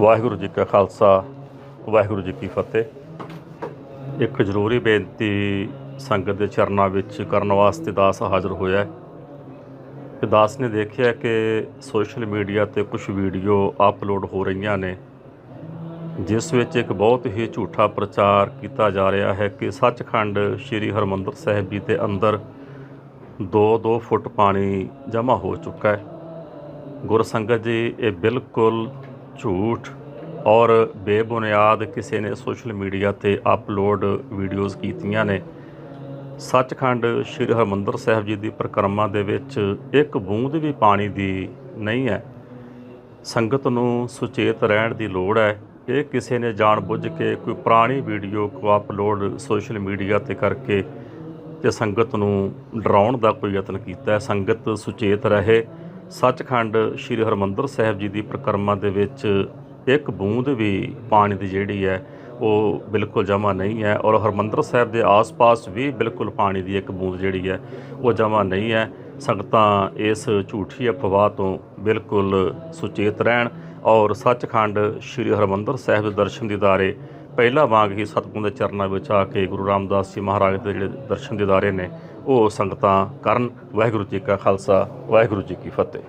ਵਾਹਿਗੁਰੂ ਜੀ ਕਾ ਖਾਲਸਾ, ਵਾਹਿਗੁਰੂ ਜੀ ਕੀ ਫਤਿਹ। ਇੱਕ ਜ਼ਰੂਰੀ ਬੇਨਤੀ ਸੰਗਤ ਦੇ ਚਰਨਾਂ ਵਿੱਚ ਕਰਨ ਵਾਸਤੇ ਦਾਸ ਹਾਜ਼ਰ ਹੋਇਆ ਹੈ। ਦਾਸ ਨੇ ਦੇਖਿਆ ਕਿ ਸੋਸ਼ਲ ਮੀਡੀਆ ਤੇ ਕੁਝ ਵੀਡੀਓ ਅਪਲੋਡ ਹੋ ਰਹੀਆਂ ਨੇ, ਜਿਸ ਵਿੱਚ ਇੱਕ ਬਹੁਤ ਹੀ ਝੂਠਾ ਪ੍ਰਚਾਰ ਕੀਤਾ ਜਾ ਰਿਹਾ ਹੈ ਕਿ ਸੱਚਖੰਡ ਸ੍ਰੀ ਹਰਮੰਦਰ ਸਾਹਿਬ ਜੀ ਦੇ ਅੰਦਰ 2-2 ਫੁੱਟ ਪਾਣੀ ਜਮ੍ਹਾਂ ਹੋ ਚੁੱਕਾ ਹੈ। ਗੁਰਸੰਗਤ ਜੀ, ਇਹ ਬਿਲਕੁਲ ਝੂਠ ਔਰ ਬੇਬੁਨਿਆਦ ਕਿਸੇ ਨੇ ਸੋਸ਼ਲ ਮੀਡੀਆ ਤੇ ਅਪਲੋਡ ਵੀਡੀਓਜ਼ ਕੀਤੀਆਂ ਨੇ ਸੱਚਖੰਡ ਸ੍ਰੀ ਹਰਮੰਦਰ ਸਾਹਿਬ ਜੀ ਦੀ ਪ੍ਰਕਰਮਾ ਦੇ ਵਿੱਚ ਇੱਕ ਬੂੰਦ ਵੀ ਪਾਣੀ ਦੀ ਨਹੀਂ ਹੈ ਸੰਗਤ ਨੂੰ ਸੁਚੇਤ ਰਹਿਣ ਦੀ ਲੋੜ ਹੈ ਇਹ ਕਿਸੇ ਨੇ ਜਾਣਬੁੱਝ ਕੇ ਕੋਈ ਪੁਰਾਣੀ ਵੀਡੀਓ ਕੋ ਅਪਲੋਡ ਸੋਸ਼ਲ ਮੀਡੀਆ ਤੇ ਕਰਕੇ ਤੇ ਸੰਗਤ ਨੂੰ ਡਰਾਉਣ ਦਾ ਕੋਈ ਯਤਨ ਕੀਤਾ ਹੈ ਸੰਗਤ ਸੁਚੇਤ ਰਹੇ ਸੱਚਖੰਡ ਸ੍ਰੀ ਹਰਮੰਦਰ ਸਾਹਿਬ ਜੀ ਦੀ ਪ੍ਰਕਰਮਾ ਦੇ ਵਿੱਚ ਇੱਕ ਬੂੰਦ ਵੀ ਪਾਣੀ ਦੀ ਜਿਹੜੀ ਹੈ, ਉਹ ਬਿਲਕੁਲ ਜਮ੍ਹਾਂ ਨਹੀਂ ਹੈ ਔਰ ਹਰਮੰਦਰ ਸਾਹਿਬ ਦੇ ਆਸ-ਪਾਸ ਵੀ ਬਿਲਕੁਲ ਪਾਣੀ ਦੀ ਇੱਕ ਬੂੰਦ ਜਿਹੜੀ ਹੈ, ਉਹ ਜਮ੍ਹਾਂ ਨਹੀਂ ਹੈ। ਸੰਗਤਾਂ ਇਸ ਝੂਠੀ ਅਫਵਾਹ ਤੋਂ ਬਿਲਕੁਲ ਸੁਚੇਤ ਰਹਿਣ ਔਰ ਸੱਚਖੰਡ ਸ੍ਰੀ ਹਰਮੰਦਰ ਸਾਹਿਬ ਦੇ ਦਰਸ਼ਨ ਦੀਦਾਰੇ ਪਹਿਲਾਂ ਵਾਂਗ ਹੀ ਸਤਿਗੁਰਾਂ ਦੇ ਚਰਨਾਂ ਵਿੱਚ ਆ ਕੇ ਗੁਰੂ ਰਾਮਦਾਸ ਜੀ ਮਹਾਰਾਜ ਦੇ ਜਿਹੜੇ ਦਰਸ਼ਨ ਦੀਦਾਰੇ ਨੇ, ਉਹ ਸੰਗਤਾਂ ਕਰਨ। ਵਾਹਿਗੁਰੂ ਜੀ ਕਾ ਖਾਲਸਾ, ਵਾਹਿਗੁਰੂ ਜੀ ਕੀ ਫਤਿਹ।